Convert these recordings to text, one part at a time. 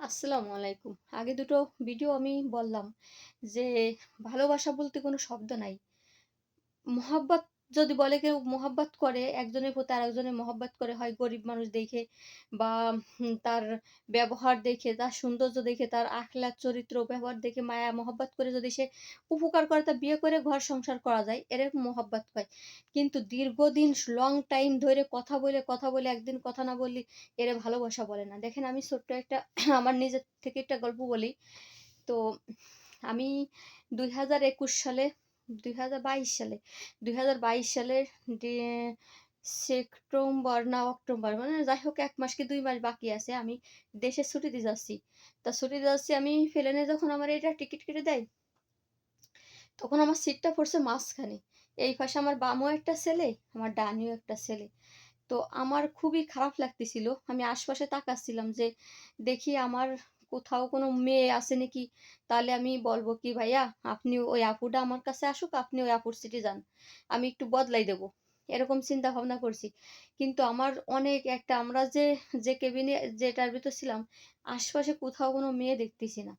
আসসালামু আলাইকুম। আগে দুটো ভিডিও আমি বললাম যে, ভালোবাসা বলতে কোনো শব্দ নাই। মহাব্বত যদি বলে কেউ মহাব্বত করে, একজনের প্রতি আরেকজনের মহাব্বত করে হয় গরিব মানুষ দেখে বা তার ব্যবহার দেখে, তার সৌন্দর্য দেখে, তার আখলাক, চরিত্র, ব্যবহার দেখে মায়া মহাব্বত করে যদি সে উপকার করে তা বিয়ে করে ঘর সংসার করা যায়, এরকম মহাব্বত কয়। কিন্তু দীর্ঘদিন লং টাইম ধরে কথা বলে, কথা বলে একদিন কথা না বললে এরে ভালোবাসা বলে না। দেখেন আমি ছোট্ট একটা আমার নিজের থেকে একটা গল্প বলি। তো আমি ২০২১ সালে ২০২২ সালে ২০২২ সালের ডি সেপ্টেম্বর না অক্টোবর মানে যাই হোক ১ মাস কি ২ মাস বাকি আছে। আমি দেশের ছুটিতে যাচ্ছি। তা ছুটিতে যাচ্ছি আমি প্লেনে যখন আমার এটা টিকিট কেটে দেয় তখন আমার সিটটা পড়ছে মাঝখানে। এই পাশে আমার বামেও একটা ছেলে, আমার ডানিও একটা ছেলে। তো আমার খুবই খারাপ লাগতেছিল। আমি আশপাশে তাকাচ্ছিলাম যে দেখি আমার কোথাও কোনো মেয়ে আছে নাকি? তাহলে আমি বলব কি, "ভাইয়া আপনি ওই আপুটা আমার কাছে আসুক, আপনি ওই আপুর সিটে যান। আমি একটু বদলাই দেবো।" এরকম চিন্তা ভাবনা করছি। কিন্তু আমার অনেক একটা আমরা যে, যে কেবিনে যেটার ভিতর ছিলাম, আশপাশে কোথাও কোনো মেয়ে দেখতেছি না।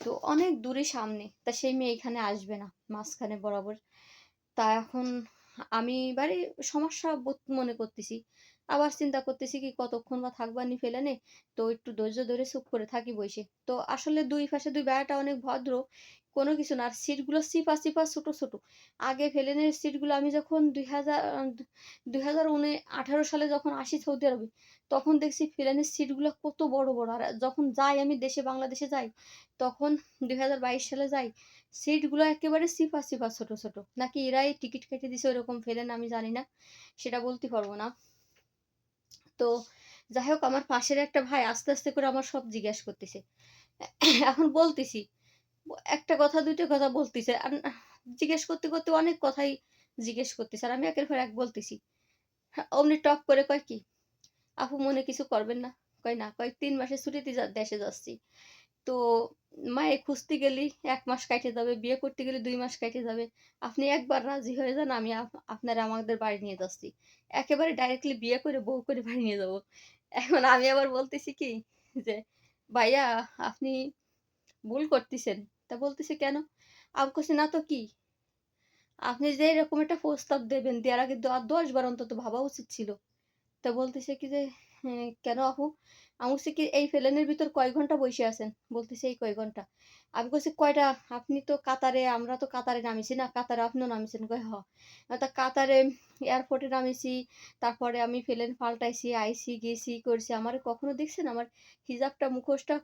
তো অনেক দূরে সামনে। তা সেই মেয়ে এখানে আসবে না, মাঝখানে বরাবর। তা এখন আমি বাড়ি সমস্যা বোধ মনে করতেছি। আবার চিন্তা করতেছি কি কতক্ষণ বা থাকবানি প্লেনে। তো একটু ধৈর্য ধরে চুপ করে থাকি বইসে। তো আসলে দুই পাশে ২ বেড়াটা অনেক ভদ্র। কোনো কিছু না। আর সিটগুলো চিপা, চিপা ছোট, ছোট। আগে প্লেনের সিটগুলো আমি যখন ২০০০ আ ২০১৮ সালে যখন আসি সৌদি আরবে, তখন দেখছি প্লেনের সিটগুলো কত বড়, বড়। আর যখন যাই আমি দেশে বাংলাদেশে যাই, তখন ২০২২ সালে যাই, সিটগুলো একেবারে চিপা, চিপা ছোট, ছোট। নাকি এরাই টিকিট কেটে দিছে ওরকম প্লেন আমি জানি না। সেটা বলতে পারব না। তো যাই হোক আমার পাশের একটা ভাই আস্তে, আস্তে করে আমার সব জিজ্ঞেস করতেছে। এখন বলতেছি। একটা কথা দুইটা কথা বলতেছে। আর জিজ্ঞেস করতে, করতে অনেক কথাই জিজ্ঞেস করতেছে। আর আমি একের পর এক বলতেছি। অমনি টপ করে কয় কি, "আপু মনে কিছু করবেন না?" কয়, "না।" কয়, তিন মাসের ছুটিতে দেশে যাচ্ছি। তো মায়ে খুঁজতে গেলেই ১ মাস কাইটে যাবে, বিয়ে করতে গেলে ২ মাস কাইটে যাবে। আপনি একবার রাজি হয়ে যান, আমি আপ আপনারে আমাদের বাড়ি নিয়ে যাচ্ছি। একেবারে ডাইরেক্টলি বিয়ে করে বউ করে বাড়ি নিয়ে যাব।" এখন আমি আবার বলতেছি কি যে, "ভাইয়া আপনি ভুল করতেছেন।" তা বলতেছে, "কেন?" আমি কইছি, "না তো কি? আপনি যে এরকম একটা প্রস্তাব দেবেন, দেওয়ার আগে দ ১০ বার অন্তত ভাবা উচিত ছিল।" তা বলতেছে কি যে, "হ্যাঁ, কেন আপু?" আমি বলছি কি, "এই প্লেনের ভিতর কয় ঘণ্টা বসে আছেন?" বলতেছে, "এই কয় ঘণ্টা।" আমি কইছি, "কয়টা? আপনি তো কাতারে আমরা তো কাতারে নামিছি না? কাতারে আপনিও নামিছেন?" কয়, "হ।" তা কাতারে এয়ারপোর্টে নামিছি, তারপরে আমি প্লেন পাল্টাইছি, আইছি, গেছি, করছি। আমারে কখনো দেখছেন আমার হিজাবটা মুখোশটা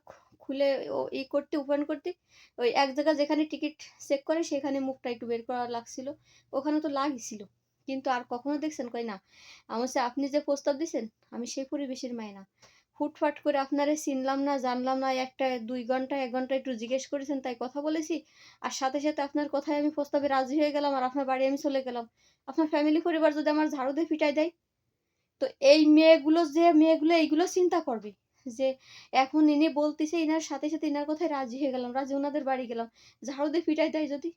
খুলে ও ই করতে ওপেন করতে, ওই এক জায়গায় যেখানে টিকিট চেক করে সেখানে মুখটা একটু বের করা লাগছিল। ওখানে তো লাগছিল। কিন্তু আর কখনো দেখছেন? কয়, "না।" আমি বলছি, "আপনি যে প্রস্তাব দিছেন, আমি সেই পরিবেশের মেয়ে না। হুটফাট করে আপনারে চিনলাম না, জানলাম না, একটা ২ ঘণ্টা ১ ঘণ্টা একটু জিজ্ঞেস করেছেন তাই কথা বলেছি। আর সাথে, সাথে আপনার কথায় আমি প্রস্তাবে রাজি হয়ে গেলাম আর আপনার বাড়ি আমি চলে গেলাম। আপনার ফ্যামিলি পরিবার যদি আমার ঝাড়ু দিয়ে পিটায় দেয়?" তো এই মেয়েগুলো যে মেয়েগুলো এইগুলো চিন্তা করবে যে এখন ইনি বলতেছে ইনার সাথে, সাথে ইনার কথায় রাজি হয়ে গেলাম। রাজি ওনাদের বাড়ি গেলাম। ঝাড়ু দিয়ে পিটায় দেয় যদি?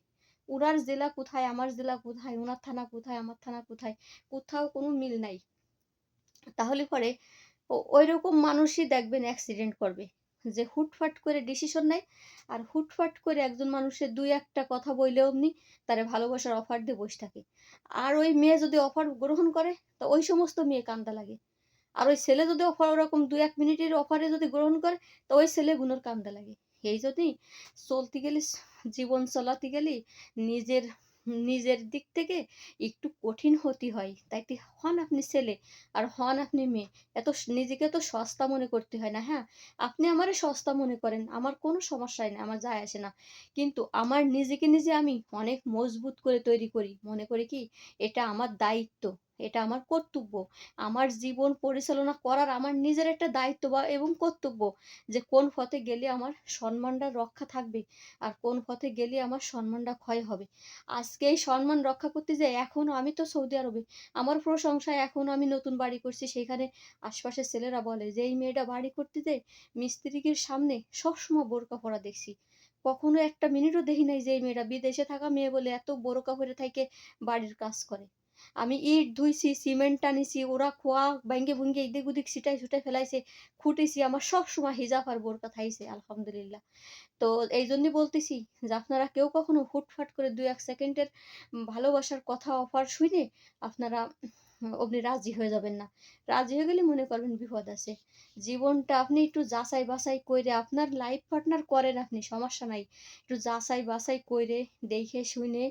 উনার জেলা কোথায়, আমার জেলা কোথায়, উনার থানা কোথায়, আমার থানা কোথায়? কোথাও কোনো মিল নাই। তাহলে পরে ও ঐরকম মানুষই দেখবেন অ্যাক্সিডেন্ট করবে। যে হুটফাট করে ডিসিশন নেয় আর হুটফাট করে একজন মানুষের দুই একটা কথা বইলে অমনি তারে ভালোবাসার অফার দিয়ে বসে থাকে। আর ওই মেয়ে যদি অফার গ্রহণ করে তো ওই সমস্ত মেয়ে কান্দা লাগে। আর ওই ছেলে যদি অফার ওরকম ২-১ মিনিটের অফারে যদি গ্রহণ করে তো ওই ছেলেগুলোর কান্দা লাগে। এই জন্যই চলতে গেলে জীবন চালাতে গেলে নিজের নিজের দিক থেকে একটু কঠিন হতে হয়। তাইতে হন আপনি ছেলে আর হন আপনি মেয়ে। এত নিজেকে তো সস্তা মনে করতে হয় না, হ্যাঁ? আপনি আমারে সস্তা মনে করেন, আমার কোনো সমস্যাই না আমার যায় আসে না। কিন্তু আমার নিজেকে নিজে আমি অনেক মজবুত করে তৈরি করি। মনে করি কি এটা আমার দায়িত্ব, এটা আমার কর্তব্য। আমার জীবন পরিচালনা করার আমার নিজের একটা দায়িত্ব বা এবং কর্তব্য যে কোন পথে গেলে আমার সম্মানটা রক্ষা থাকবে আর কোন পথে গেলে আমার সম্মানটা ক্ষয় হবে। আজকে এই সম্মান রক্ষা করতে যেয়ে এখনও আমি তো সৌদি আরবে। আমার প্রশংসায় এখনও আমি নতুন বাড়ি করছি সেখানে আশপাশের ছেলেরা বলে যে, "এই মেয়েটা বাড়ি করতে যেয়ে মিস্ত্রিকের সামনে সবসময় বোরকা পরা দেখছি। কখনো একটা মিনিটও দেখি নাই যে এই মেয়েটা বিদেশে থাকা মেয়ে বলে এত বোরকা পরে থাইকে বাড়ির কাজ করে।" আমি ইট ধুইছি, সিমেন্ট টানিছি, ওরা খোয়া ভাইঙ্গে ভুঙ্গে এদিক ওদিক ছিটাই ছুটাই ফেলাইছে, খুঁটিছি। আমার সবসময় হিজাব আর বোরকা থাইছে আলহামদুলিল্লাহ। তো এইজন্যই বলতেছি যে আপনারা কেউ কখনো হুটফাট করে ২-১ সেকেন্ডের ভালোবাসার কথা অফার শুইনে আপনারা অমনি রাজি হয়ে যাবেন না। রাজি হয়ে গেলে মনে করবেন বিপদ আছে। জীবনটা আপনি একটু যাচাই বাছাই কইরে আপনার লাইফ পার্টনার করেন আপনি সমস্যা নাই। একটু যাচাই বাছাই কইরে, দেখে শুনে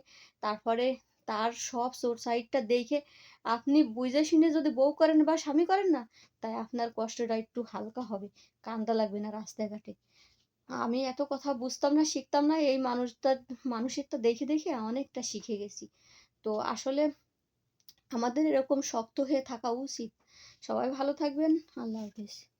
তারপরে তার সব সাইডটা দেখে আপনি বুঝে শুনে যদি বউ করেন বা স্বামী করেন না, তাই আপনার কষ্টটা একটু হালকা হবে। কান্দা লাগবে না রাস্তায় ঘাটে। আমি এত কথা বুঝতাম না, শিখতাম না। এই মানুষটার মানুষেরটা দেখে, দেখে অনেকটা শিখে গেছি। তো আসলে আমাদের এরকম শক্ত হয়ে থাকা উচিত। সবাই ভালো থাকবেন। আল্লাহ হাফেজ।